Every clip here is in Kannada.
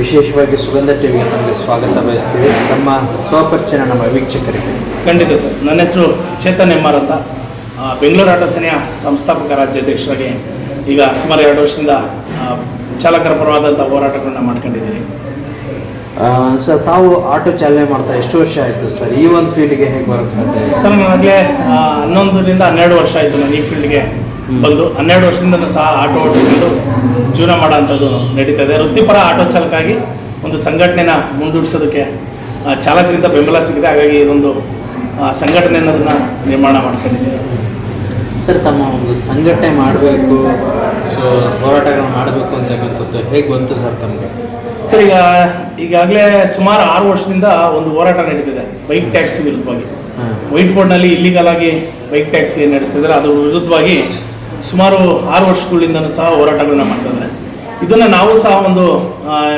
ವಿಶೇಷವಾಗಿ ಸುಗಂಧ ಟಿವಿಗೆ ತಮಗೆ ಸ್ವಾಗತ ಬಯಸ್ತೀವಿ. ತಮ್ಮ ಸ್ವಪರಿಚಯ ನಮ್ಮ ವೀಕ್ಷಕರಿಗೆ. ಖಂಡಿತ ಸರ್. ನನ್ನ ಹೆಸರು ಚೇತನ್ ಎಂ ಆರ್ ಅಂತ ಬೆಂಗಳೂರು ಆಟೋ ಸೇನೆಯ ಸಂಸ್ಥಾಪಕ ರಾಜ್ಯಾಧ್ಯಕ್ಷರಾಗಿ ಈಗ ಸುಮಾರು ಎರಡು ವರ್ಷದಿಂದ ಚಾಲಕರ ಪರವಾದಂಥ ಹೋರಾಟಗಳನ್ನ ಮಾಡ್ಕೊಂಡಿದ್ದೀನಿ. ಸರ್ ತಾವು ಆಟೋ ಚಾಲನೆ ಮಾಡ್ತಾ ಎಷ್ಟು ವರ್ಷ ಆಯಿತು ಸರ್? ಈ ಒಂದು ಫೀಲ್ಡ್ಗೆ ಹೇಗೆ ಬರೋಕ್ಕೆ ಸಾಧ್ಯ? ಸರ್ ನನಗೆ ಹನ್ನೊಂದರಿಂದ ಹನ್ನೆರಡು ವರ್ಷ ಆಯಿತು ನಾನು ಈ ಫೀಲ್ಡ್ಗೆ ಬಂದು. ಹನ್ನೆರಡು ವರ್ಷದಿಂದ ಸಹ ಆಟೋ ಓಡಿಸ್ಕೊಂಡು ಜೀವನ ಮಾಡೋ ಅಂಥದ್ದು ನಡೀತಾ ಇದೆ ವೃತ್ತಿಪರ ಆಟೋ ಚಾಲಕಾಗಿ ಒಂದು ಸಂಘಟನೆನ ಮುಂದೂಡಿಸೋದಕ್ಕೆ ಆ, ಚಾಲಕರಿಂದ ಬೆಂಬಲ ಸಿಗಿದೆ ಹಾಗಾಗಿ ಇದೊಂದು ಸಂಘಟನೆ ಅನ್ನೋದನ್ನ ನಿರ್ಮಾಣ ಮಾಡ್ಕೊಂಡಿದ್ದೀನಿ ಸರ್ ತಮ್ಮ ಒಂದು ಸಂಘಟನೆ ಮಾಡಬೇಕು ಸೊ ಹೋರಾಟಗಳನ್ನ ಮಾಡಬೇಕು ಅಂತಕ್ಕಂಥದ್ದು ಹೇಗೆ ಬಂತು ಸರ್ ತಮಗೆ? ಸರ್ ಈಗ ಈಗಾಗಲೇ ಸುಮಾರು ಆರು ವರ್ಷದಿಂದ ಒಂದು ಹೋರಾಟ ನಡೀತಿದೆ ಬೈಕ್ ಟ್ಯಾಕ್ಸಿ ವಿರುದ್ಧವಾಗಿ. ವೈಟ್ ಬೋರ್ಡ್ನಲ್ಲಿ ಇಲ್ಲಿಗಲ್ ಆಗಿ ಬೈಕ್ ಟ್ಯಾಕ್ಸಿ ನಡೆಸ್ತಿದ್ದಾರೆ. ಅದು ವಿರುದ್ಧವಾಗಿ ಸುಮಾರು ಆರು ವರ್ಷಗಳಿಂದ ಸಹ ಹೋರಾಟಗಳನ್ನ ಮಾಡ್ತಿದ್ದಾರೆ ಇದನ್ನು ನಾವು ಸಹ ಒಂದು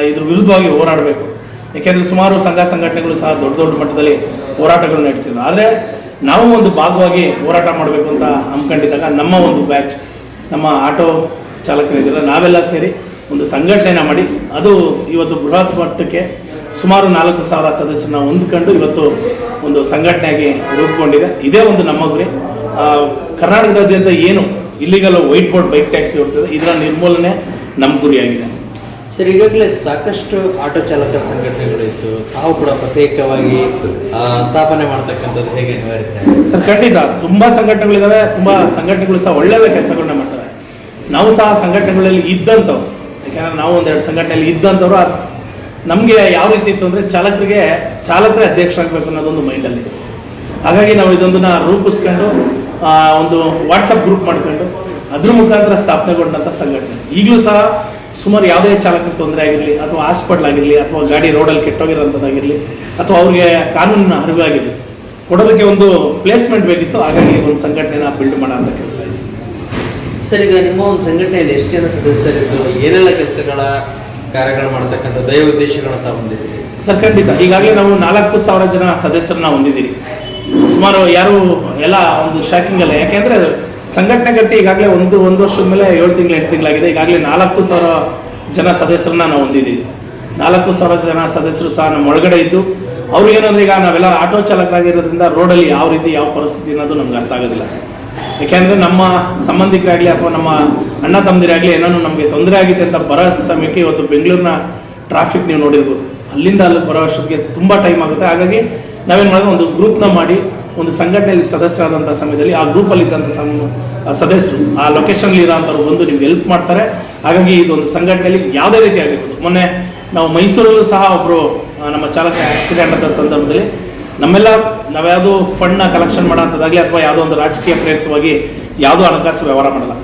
ಇದ್ರ ವಿರುದ್ಧವಾಗಿ ಹೋರಾಡಬೇಕು. ಯಾಕೆಂದ್ರೆ ಸುಮಾರು ಸಂಘ ಸಂಘಟನೆಗಳು ಸಹ ದೊಡ್ಡ ದೊಡ್ಡ ಮಟ್ಟದಲ್ಲಿ ಹೋರಾಟಗಳು ನಡೆಸಿದ್ರು. ಆದರೆ ನಾವು ಒಂದು ಭಾಗವಾಗಿ ಹೋರಾಟ ಮಾಡಬೇಕು ಅಂತ ಹಮ್ಮಿಕೊಂಡಿದ್ದಾಗ ನಮ್ಮ ಒಂದು ಬ್ಯಾಚ್, ನಮ್ಮ ಆಟೋ ಚಾಲಕರಿದ್ದಾರೆ. ನಾವೆಲ್ಲ ಸೇರಿ ಒಂದು ಸಂಘಟನೆನ ಮಾಡಿ, ಅದು ಇವತ್ತು ಬೃಹತ್ ಮಟ್ಟಕ್ಕೆ ಸುಮಾರು ನಾಲ್ಕು ಸಾವಿರ ಸದಸ್ಯರನ್ನ ಹೊಂದ್ಕೊಂಡು ಇವತ್ತು ಒಂದು ಸಂಘಟನೆಯಾಗಿ ರೂಪುಗೊಂಡಿದೆ. ಇದೇ ಒಂದು ನಮ್ಮ ಗುರಿ. ಕರ್ನಾಟಕದಾದ್ಯಂತ ಏನು ಇಲ್ಲಿಗೆಲ್ಲ ವೈಟ್ ಬೋರ್ಡ್ ಬೈಕ್ ಟ್ಯಾಕ್ಸಿ ಹೋಗ್ತದೆ ಇದರ ನಿರ್ಮೂಲನೆ ನಮ್ಮ ಗುರಿಯಾಗಿದೆ ಸರ್ ಈಗಾಗಲೇ ಸಾಕಷ್ಟು ಆಟೋ ಚಾಲಕರ ಸಂಘಟನೆಗಳು ಇತ್ತು ತಾವು ಕೂಡ ಪ್ರತ್ಯೇಕವಾಗಿ ಆ, ಸ್ಥಾಪನೆ ಮಾಡ್ತಕ್ಕಂಥದ್ದು ಹೇಗೆ ನಿವಾರಿತ? ಸರ್ ಖಂಡಿತ. ತುಂಬ ಸಂಘಟನೆಗಳಿದ್ದಾವೆ ತುಂಬ ಸಂಘಟನೆಗಳು ಸಹ ಒಳ್ಳೆಯ ಕೆಲಸಗಳನ್ನ ಮಾಡ್ತವೆ. ನಾವು ಸಹ ಸಂಘಟನೆಗಳಲ್ಲಿ ಇದ್ದಂಥವು ಯಾಕಂದ್ರೆ ನಾವು ಒಂದೆರಡು ಸಂಘಟನೆಯಲ್ಲಿ ಇದ್ದಂಥವ್ರು. ನಮಗೆ ಯಾವ ರೀತಿ ಇತ್ತು ಅಂದರೆ ಚಾಲಕರಿಗೆ ಚಾಲಕರೇ ಅಧ್ಯಕ್ಷರಾಗಬೇಕು ಅನ್ನೋದೊಂದು ಮೈಂಡಲ್ಲಿ. ಹಾಗಾಗಿ ನಾವು ಇದೊಂದನ್ನ ರೂಪಿಸ್ಕೊಂಡು ಆ, ಒಂದು ವಾಟ್ಸಪ್ ಗ್ರೂಪ್ ಮಾಡ್ಕೊಂಡು ಅದ್ರ ಮುಖಾಂತರ ಸ್ಥಾಪನೆಗೊಂಡಂಥ ಸಂಘಟನೆ. ಈಗಲೂ ಸಹ ಸುಮಾರು ಯಾವುದೇ ಚಾಲಕರ ತೊಂದರೆ ಆಗಿರಲಿ ಅಥವಾ ಹಾಸ್ಪಿಟ್ಲ್ ಆಗಿರಲಿ ಅಥವಾ ಗಾಡಿ ರೋಡಲ್ಲಿ ಕೆಟ್ಟೋಗಿರೋಂಥದ್ದಾಗಿರಲಿ ಅಥವಾ ಅವ್ರಿಗೆ ಕಾನೂನಿನ ಅರಿವಾಗಿರಲಿ ಕೊಡೋದಕ್ಕೆ ಒಂದು ಪ್ಲೇಸ್ಮೆಂಟ್ ಬೇಕಿತ್ತು ಹಾಗಾಗಿ ಒಂದು ಸಂಘಟನೆನ ಬಿಲ್ಡ್ ಮಾಡೋ ಅಂತ ಕೆಲಸ ಇದೆ. ಸರ್ ಈಗ ನಿಮ್ಮ ಒಂದು ಸಂಘಟನೆಯಲ್ಲಿ ಎಷ್ಟು ಜನ ಸದಸ್ಯರಿದ್ದು ಏನೆಲ್ಲ ಕೆಲಸಗಳ ಕಾರ್ಯಗಳು ಮಾಡತಕ್ಕಂಥ ದಯ ಉದ್ದೇಶಗಳನ್ನ ತಾವು ಹೊಂದಿದ್ದೀರಿ? ಸರ್ ಖಂಡಿತ. ಈಗಾಗಲೇ ನಾವು ನಾಲ್ಕು ಸಾವಿರ ಜನ ಸದಸ್ಯರನ್ನ ಹೊಂದಿದ್ದೀರಿ. ಸುಮಾರು ಯಾರು ಎಲ್ಲ ಒಂದು ಶಾಕಿಂಗ್ ಅಲ್ಲ. ಯಾಕೆಂದ್ರೆ ಸಂಘಟನೆ ಗಟ್ಟಿ ಈಗಾಗಲೇ ಒಂದು ಒಂದು ವರ್ಷದ ಮೇಲೆ ಏಳು ತಿಂಗಳು, ಎಂಟು ತಿಂಗಳಾಗಿದೆ. ಈಗಾಗಲೇ ನಾಲ್ಕು ಸಾವಿರ ಜನ ಸದಸ್ಯರನ್ನ ನಾವು ಹೊಂದಿದ್ದೀವಿ. ನಾಲ್ಕು ಸಾವಿರ ಜನ ಸದಸ್ಯರು ಸಹ ನಮ್ಮ ಒಳಗಡೆ ಇದ್ದು, ಅವ್ರು ಏನಂದ್ರೆ ಈಗ ನಾವೆಲ್ಲ ಆಟೋ ಚಾಲಕರಾಗಿರೋದ್ರಿಂದ ರೋಡಲ್ಲಿ ಯಾವ ರೀತಿ, ಯಾವ ಪರಿಸ್ಥಿತಿ ಅನ್ನೋದು ನಮ್ಗೆ ಅರ್ಥ ಆಗೋದಿಲ್ಲ. ಯಾಕೆಂದ್ರೆ ನಮ್ಮ ಸಂಬಂಧಿಕರಾಗಲಿ ಅಥವಾ ನಮ್ಮ ಅಣ್ಣ ತಮ್ಮದಿರಾಗಲಿ ಏನೋ ನಮಗೆ ತೊಂದರೆ ಆಗಿದೆ ಅಂತ ಬರೋ ಸಮಯಕ್ಕೆ ಇವತ್ತು ಬೆಂಗಳೂರಿನ ಟ್ರಾಫಿಕ್ ನೀವು ನೋಡಿರ್ಬೋದು. ಅಲ್ಲಿಂದ ಅಲ್ಲಿ ಬರೋ ಅಷ್ಟೊತ್ತಿಗೆ ತುಂಬ ಟೈಮ್ ಆಗುತ್ತೆ. ಹಾಗಾಗಿ ನಾವೇನು ಮಾಡೋದು, ಒಂದು ಗ್ರೂಪ್ನ ಮಾಡಿ ಒಂದು ಸಂಘಟನೆಯಲ್ಲಿ ಸದಸ್ಯರಾದಂಥ ಸಮಯದಲ್ಲಿ ಆ ಗ್ರೂಪಲ್ಲಿ ಇದ್ದಂಥ ಸಂ, ಆ ಸದಸ್ಯರು ಆ ಲೊಕೇಶನ್ಲಿ ಇರೋಂಥವ್ರು ಬಂದು ನಿಮ್ಗೆ ಹೆಲ್ಪ್ ಮಾಡ್ತಾರೆ. ಹಾಗಾಗಿ ಇದೊಂದು ಸಂಘಟನೆಯಲ್ಲಿ ಯಾವುದೇ ರೀತಿ ಆಗಿರ್ಬೋದು. ಮೊನ್ನೆ ನಾವು ಮೈಸೂರಲ್ಲೂ ಸಹ ಒಬ್ಬರು ನಮ್ಮ ಚಾಲಕ ಆಕ್ಸಿಡೆಂಟ್ ಆದ ಸಂದರ್ಭದಲ್ಲಿ ನಮ್ಮೆಲ್ಲ ನಾವ್ಯಾವುದು ಫಂಡ್ನ ಕಲೆಕ್ಷನ್ ಮಾಡೋಂಥದ್ದಾಗಲಿ ಅಥವಾ ಯಾವುದೋ ಒಂದು ರಾಜಕೀಯ ಪ್ರೇರಿತವಾಗಿ ಯಾವುದೋ ಹಣಕಾಸು ವ್ಯವಹಾರ ಮಾಡಲ್ಲ.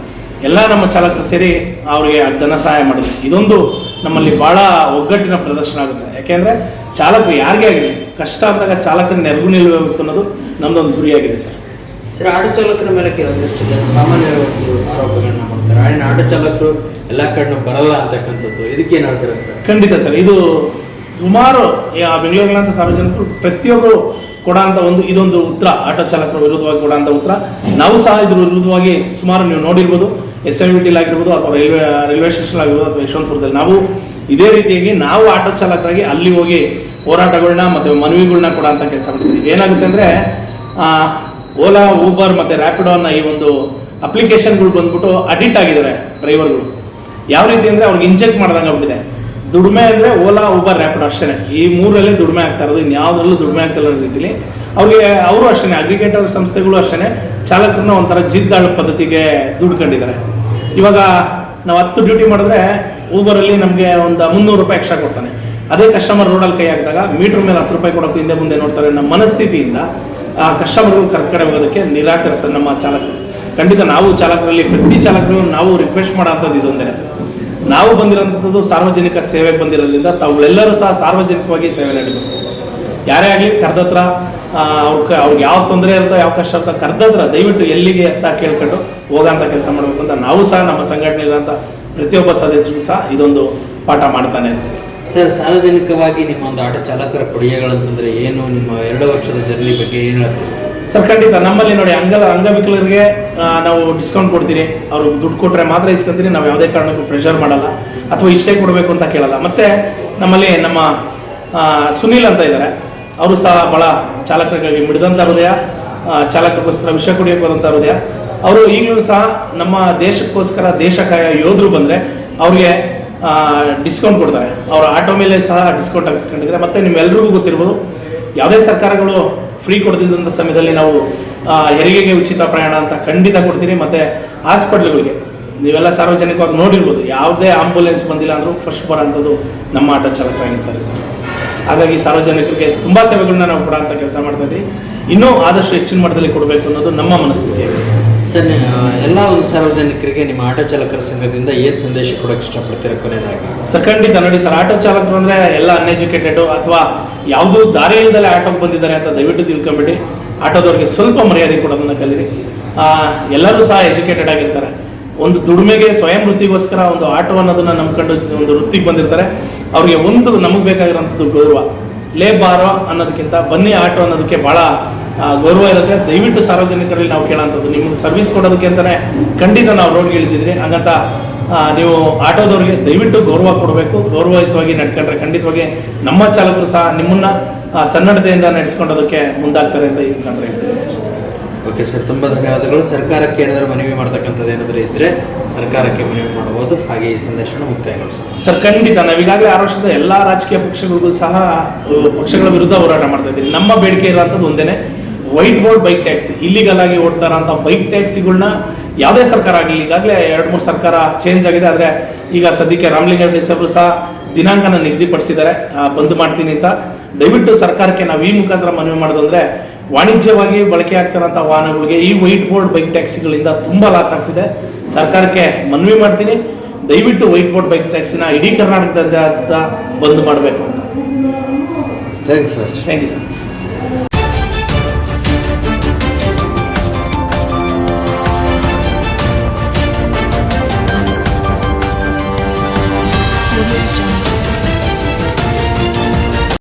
ಎಲ್ಲ ನಮ್ಮ ಚಾಲಕರು ಸೇರಿ ಅವರಿಗೆ ಧನ ಸಹಾಯ ಮಾಡಿದ್ವಿ ಇದೊಂದು ನಮ್ಮಲ್ಲಿ ಭಾಳ ಒಗ್ಗಟ್ಟಿನ ಪ್ರದರ್ಶನ ಆಗುತ್ತೆ. ಯಾಕೆಂದರೆ ಚಾಲಕರು ಯಾರಿಗೆ ಆಗಲಿ ಕಷ್ಟ ಅಂದಾಗ ಚಾಲಕರ ನೆರವು ನಿಲ್ಲಬೇಕು ಅನ್ನೋದು ನಮ್ಮದೊಂದು ಗುರಿಯಾಗಿದೆ ಸರ್. ಸರ್ ಆಟೋ ಚಾಲಕರ ಮೇಲೆ ಕೆಲವೊಂದಿಷ್ಟು ಜನ ಸಾಮಾನ್ಯವಾಗಿ ಆರೋಪಗಳನ್ನ ಮಾಡ್ತಾರೆ. ಆಯ್ನ ಆಟೋ ಚಾಲಕರು ಎಲ್ಲ ಕಡೆ ಬರಲ್ಲ ಅಂತಕ್ಕಂಥದ್ದು. ಏನು ಹೇಳ್ತೀರಾ ಸರ್? ಖಂಡಿತ ಸರ್ ಇದು ಸುಮಾರು ಆ ಬೆಂಗಳೂರಿನಂತ ಸಾರ್ವಜನಿಕರು ಪ್ರತಿಯೊಬ್ಬರು ಕೊಡೋಂಥ ಒಂದು, ಇದೊಂದು ಉತ್ತರ. ಆಟೋ ಚಾಲಕರ ವಿರುದ್ಧವಾಗಿ ಕೊಡೋಂಥ ಉತ್ತರ. ನಾವು ಸಹ ಇದ್ರ ವಿರುದ್ಧವಾಗಿ ಸುಮಾರು ನೀವು ನೋಡಿರ್ಬೋದು ಎಸ್ ಎಂ ಟಿಲ್ ಆಗಿರ್ಬೋದು ಅಥವಾ ರೈಲ್ವೆ ರೈಲ್ವೆ ಸ್ಟೇಷನ್ ಆಗಿರ್ಬೋದು ಅಥವಾ ಯಶವಂತಪುರದಲ್ಲಿ. ನಾವು ಇದೇ ರೀತಿಯಾಗಿ ನಾವು ಆಟೋ ಚಾಲಕರಾಗಿ ಅಲ್ಲಿ ಹೋಗಿ ಹೋರಾಟಗಳನ್ನ ಮತ್ತು ಮನವಿಗಳನ್ನ ಕೊಡೋಂಥ ಕೆಲಸ ಮಾಡ್ತೀವಿ ಏನಾಗುತ್ತೆ ಅಂದರೆ ಓಲಾ, ಊಬರ್ ಮತ್ತು ರ್ಯಾಪಿಡೋ ಅನ್ನೋ ಈ ಒಂದು ಅಪ್ಲಿಕೇಶನ್ಗಳು ಬಂದ್ಬಿಟ್ಟು ಅಡಿಟ್ ಆಗಿದ್ದಾರೆ ಡ್ರೈವರ್ಗಳು. ಯಾವ ರೀತಿ ಅಂದರೆ ಅವ್ರಿಗೆ ಇಂಜೆಕ್ಟ್ ಮಾಡ್ದಂಗೆ ಆಗ್ಬಿಟ್ಟಿದೆ ದುಡಿಮೆ ಅಂದರೆ ಓಲಾ ಊಬರ್ ರ್ಯಾಪಿಡ್ ಅಷ್ಟೇ ಈ ಮೂರಲ್ಲೇ ದುಡಿಮೆ ಆಗ್ತಾ ಇರೋದು ಇನ್ಯಾವುದ್ರಲ್ಲೂ ದುಡಿಮೆ ಆಗ್ತಿಲ್ಲ ಅನ್ನೋ ರೀತಿಲಿ ಅವ್ರಿಗೆ, ಅವರು ಅಷ್ಟೇ ಅಗ್ರಿಗೇಟರ್ ಸಂಸ್ಥೆಗಳು ಅಷ್ಟೇ ಚಾಲಕರನ್ನ ಒಂಥರ ಜಿದ್ದಾಳು ಪದ್ಧತಿಗೆ ದುಡ್ಕೊಂಡಿದ್ದಾರೆ ಇವಾಗ ನಾವು ಹತ್ತು ಡ್ಯೂಟಿ ಮಾಡಿದ್ರೆ ಊಬರಲ್ಲಿ ನಮಗೆ ಒಂದು ಮುನ್ನೂರು ರೂಪಾಯಿ ಎಕ್ಸ್ಟ್ರಾ ಕೊಡ್ತಾನೆ. ಅದೇ ಕಸ್ಟಮರ್ ರೋಡಲ್ಲಿ ಕೈ ಹಾಕಿದಾಗ ಮೀಟ್ರ್ ಮೇಲೆ ಹತ್ತು ರೂಪಾಯಿ ಕೊಡೋಕ್ಕೂ ಹಿಂದೆ ಮುಂದೆ ನೋಡ್ತಾರೆ ನಮ್ಮ ಮನಸ್ಥಿತಿಯಿಂದ ಆ ಕಸ್ಟಮರ್ಗಳು ಕರೆಕ್ಟ್ ಕಡೆ ಹೋಗೋದಕ್ಕೆ ನಿರಾಕರಿಸ್ತಾರೆ ನಮ್ಮ ಚಾಲಕರು. ಖಂಡಿತ ನಾವು ಚಾಲಕರಲ್ಲಿ, ಪ್ರತಿ ಚಾಲಕರು ನಾವು ರಿಕ್ವೆಸ್ಟ್ ಮಾಡೋಂಥದ್ದು ಇದೊಂದೇ ನಾವು ಬಂದಿರೋಂಥದ್ದು ಸಾರ್ವಜನಿಕ ಸೇವೆಗೆ ಬಂದಿರೋದ್ರಿಂದ ತಾವುಗಳೆಲ್ಲರೂ ಸಹ ಸಾರ್ವಜನಿಕವಾಗಿ ಸೇವೆ ನೀಡಬೇಕು. ಯಾರೇ ಆಗಲಿ ಕರೆದತ್ರ ಅವ್ರಿಗೆ ಅವ್ರಿಗೆ ಯಾವ ತೊಂದರೆ ಇರುತ್ತೋ ಯಾವ ಕಷ್ಟ ಅಂತ ಕರೆದತ್ರ ದಯವಿಟ್ಟು ಎಲ್ಲಿಗೆ ಅಂತ ಕೇಳ್ಕೊಂಡು ಹೋಗೋಂಥ ಕೆಲಸ ಮಾಡಬೇಕು ಅಂತ ನಾವು ಸಹ ನಮ್ಮ ಸಂಘಟನೆ ಇರೋಂಥ ಪ್ರತಿಯೊಬ್ಬ ಸದಸ್ಯರು ಸಹ ಇದೊಂದು ಪಾಠ ಮಾಡ್ತಾನೆ ಇರ್ತೀವಿ. ಸರ್, ಸಾರ್ವಜನಿಕವಾಗಿ ನಿಮ್ಮ ಒಂದು ಆಟೋ ಚಾಲಕರ ಕೊಡುಗೆಗಳಂತಂದ್ರೆ ಏನು ನಿಮ್ಮ ಎರಡು ವರ್ಷದ ಜರ್ನಿ ಬಗ್ಗೆ ಏನು ಹೇಳ್ತೀರಿ? ಸರ್, ಖಂಡಿತ, ನಮ್ಮಲ್ಲಿ ನೋಡಿ ಅಂಗ ಅಂಗವಿಕಲರಿಗೆ ನಾವು ಡಿಸ್ಕೌಂಟ್ ಕೊಡ್ತೀರಿ. ಅವರು ದುಡ್ಡು ಕೊಟ್ಟರೆ ಮಾತ್ರ ಇಸ್ಕೊತೀರಿ, ನಾವು ಯಾವುದೇ ಕಾರಣಕ್ಕೂ ಪ್ರೆಷರ್ ಮಾಡಲ್ಲ. ಅಥವಾ ಇಷ್ಟೇ ಕೊಡಬೇಕು ಅಂತ ಕೇಳಲ್ಲ. ಮತ್ತೆ ನಮ್ಮಲ್ಲಿ ನಮ್ಮ ಸುನೀಲ್ ಅಂತ ಇದ್ದಾರೆ ಅವರು ಸಹ ಭಾಳ ಚಾಲಕರಿಗಾಗಿ ಮಿಡಿದಂಥ ಹೃದಯ ಚಾಲಕರಿಗೋಸ್ಕರ ವಿಷ ಕುಡಿಯೋಕೆ ಹೋದಂಥ ಹೃದಯ. ಅವರು ಈಗಲೂ ಸಹ ನಮ್ಮ ದೇಶಕ್ಕೋಸ್ಕರ ದೇಶ ಕಾಯ ಯೋಧರು ಬಂದರೆ ಅವ್ರಿಗೆ ಡಿಸ್ಕೌಂಟ್ ಕೊಡ್ತಾರೆ. ಅವರ ಆಟೋ ಮೇಲೆ ಸಹ ಡಿಸ್ಕೌಂಟ್ ಹಾಕಿಸ್ಕೊಂಡಿದ್ದಾರೆ. ಮತ್ತೆ ನಿಮ್ಮೆಲ್ಲರಿಗೂ ಗೊತ್ತಿರ್ಬೋದು, ಯಾವುದೇ ಸರ್ಕಾರಗಳು ಫ್ರೀ ಕೊಡ್ತಿದ್ದಂಥ ಸಮಯದಲ್ಲಿ ನಾವು ಹೆರಿಗೆಗೆ ಉಚಿತ ಪ್ರಯಾಣ ಅಂತ ಖಂಡಿತ ಕೊಡ್ತೀರಿ. ಮತ್ತು ಹಾಸ್ಪಿಟ್ಲ್ಗಳಿಗೆ ನೀವೆಲ್ಲ ಸಾರ್ವಜನಿಕವಾಗಿ ನೋಡಿರ್ಬೋದು, ಯಾವುದೇ ಆಂಬುಲೆನ್ಸ್ ಬಂದಿಲ್ಲ ಅಂದರೂ ಫಸ್ಟ್ ಬರೋಂಥದ್ದು ನಮ್ಮ ಆಟೋ ಚಾಲಕರಾಗಿರ್ತಾರೆ ಸರ್. ಹಾಗಾಗಿ ಸಾರ್ವಜನಿಕರಿಗೆ ತುಂಬ ಸೇವೆಗಳನ್ನ ನಾವು ಕೊಡೋಂಥ ಕೆಲಸ ಮಾಡ್ತಾ ಇದ್ದೀವಿ. ಇನ್ನೂ ಆದಷ್ಟು ಹೆಚ್ಚಿನ ಮಟ್ಟದಲ್ಲಿ ಕೊಡಬೇಕು ಅನ್ನೋದು ನಮ್ಮ ಮನಸ್ಥಿತಿ ಸರ್ ಎಲ್ಲ ಒಂದು ಸಾರ್ವಜನಿಕರಿಗೆ ನಿಮ್ಮ ಆಟೋ ಚಾಲಕರ ಸಂಘದಿಂದ ಏನು ಸಂದೇಶ ಕೊಡೋಕೆ ಇಷ್ಟಪಡ್ತೀರ ಕೊನೆಯದಾಗಿ? ಸರ್, ಖಂಡಿತ ನೋಡಿ ಸರ್, ಆಟೋ ಚಾಲಕರು ಅಂದರೆ ಎಲ್ಲ ಅನ್ಎಜುಕೇಟೆಡು ಅಥವಾ ಯಾವುದೂ ದಾರಿ ಇಲ್ಲದಲ್ಲೇ ಆಟೋಗೆ ಬಂದಿದ್ದಾರೆ ಅಂತ ದಯವಿಟ್ಟು ತಿಳ್ಕೊಂಬಿಡಿ. ಆಟೋದವ್ರಿಗೆ ಸ್ವಲ್ಪ ಮರ್ಯಾದೆ ಕೊಡೋದನ್ನು ಕಲೀರಿ. ಎಲ್ಲರೂ ಸಹ ಎಜುಕೇಟೆಡ್ ಆಗಿರ್ತಾರೆ. ಒಂದು ದುಡಿಮೆಗೆ ಸ್ವಯಂ ವೃತ್ತಿಗೋಸ್ಕರ ಒಂದು ಆಟೋ ಅನ್ನೋದನ್ನ ನಂಬ್ಕೊಂಡು ಒಂದು ವೃತ್ತಿಗೆ ಬಂದಿರ್ತಾರೆ. ಅವ್ರಿಗೆ ಒಂದು ನಮಗೆ ಬೇಕಾಗಿರೋಂಥದ್ದು ಗೌರವ. ಲೇ ಬಾರೋ ಅನ್ನೋದಕ್ಕಿಂತ ಬನ್ನಿ ಆಟೋ ಅನ್ನೋದಕ್ಕೆ ಭಾಳ ಗೌರವ ಇರುತ್ತೆ. ದಯವಿಟ್ಟು ಸಾರ್ವಜನಿಕರಲ್ಲಿ ನಾವು ಕೇಳೋಂಥದ್ದು. ನಿಮ್ಗೆ ಸರ್ವಿಸ್ ಕೊಡೋದಕ್ಕೆ ಅಂತಲೇ ಖಂಡಿತ ನಾವು ರೋಡ್ಗೆ ಇಳಿದಿದ್ರಿ ಹಂಗಂತ ನೀವು ಆಟೋದವ್ರಿಗೆ ದಯವಿಟ್ಟು ಗೌರವ ಕೊಡಬೇಕು. ಗೌರವಯುತವಾಗಿ ನಡ್ಕೊಂಡ್ರೆ ಖಂಡಿತವಾಗಿ ನಮ್ಮ ಚಾಲಕರು ಸಹ ನಿಮ್ಮನ್ನ ಸನ್ನಡತೆಯಿಂದ ನಡೆಸ್ಕೊಂಡೋದಕ್ಕೆ ಮುಂದಾಗ್ತಾರೆ ಅಂತ ಈ ಮುಖಾಂತರ ಹೇಳ್ತೀನಿ ಸರ್. ಓಕೆ ಸರ್ ತುಂಬ ಧನ್ಯವಾದಗಳು. ಸರ್ಕಾರಕ್ಕೆ ಏನಾದರೂ ಮನವಿ ಮಾಡ್ತಕ್ಕಂಥದ್ದು ಏನಾದರೂ ಇದ್ದರೆ ಸರ್ಕಾರಕ್ಕೆ ಮನವಿ ಮಾಡ್ಬೋದು ಹಾಗೆ ಈ ಸಂದೇಶನ ಮುಕ್ತಾಯಗಳು ಸರ್ ಸರ್ ಖಂಡಿತ ನಾವೀಗಾಗಲೇ ಆರು ವರ್ಷದ ಎಲ್ಲ ರಾಜಕೀಯ ಪಕ್ಷಗಳಿಗೂ ಸಹ ಪಕ್ಷಗಳ ವಿರುದ್ಧ ಹೋರಾಟ ಮಾಡ್ತಾ ಇದ್ದೀವಿ. ನಮ್ಮ ಬೇಡಿಕೆ ಇರುವಂಥದ್ದು ಒಂದೇನೆ. White board bike taxi illegal ಆಗಿ ಓಡ್ತಾ ಇರೋಂಥ ಬೈಕ್ ಟ್ಯಾಕ್ಸಿಗಳನ್ನ ಯಾವುದೇ ಸರ್ಕಾರ ಆಗಲಿ ಈಗಾಗಲೇ ಎರಡು ಮೂರು ಸರ್ಕಾರ ಚೇಂಜ್ ಆಗಿದೆ ಆದರೆ ಈಗ ಸದ್ಯಕ್ಕೆ ರಾಮಲಿಂಗಾರೆಡ್ಡಿ ಸಾಹೇಬರು ಸಹ ದಿನಾಂಕನ ನಿಗದಿಪಡಿಸಿದ್ದಾರೆ. ಬಂದ್ ಮಾಡ್ತೀನಿ ಅಂತ. ದಯವಿಟ್ಟು ಸರ್ಕಾರಕ್ಕೆ ನಾವು ಈ ಮುಖಾಂತರ ಮನವಿ ಮಾಡೋದಂದ್ರೆ ವಾಣಿಜ್ಯವಾಗಿ ಬಳಕೆ ಆಗ್ತಿರೋಂಥ ವಾಹನಗಳಿಗೆ ಈ ವೈಟ್ ಬೋರ್ಡ್ ಬೈಕ್ ಟ್ಯಾಕ್ಸಿಗಳಿಂದ ತುಂಬ ಲಾಸ್ ಆಗ್ತಿದೆ. ಸರ್ಕಾರಕ್ಕೆ ಮನವಿ ಮಾಡ್ತೀನಿ. ದಯವಿಟ್ಟು ವೈಟ್ ಬೋರ್ಡ್ ಬೈಕ್ ಟ್ಯಾಕ್ಸಿನ ಇಡೀ ಕರ್ನಾಟಕದಾದ್ಯಂತ ಬಂದ್ ಮಾಡಬೇಕು ಅಂತ. Thank you sir thank you sir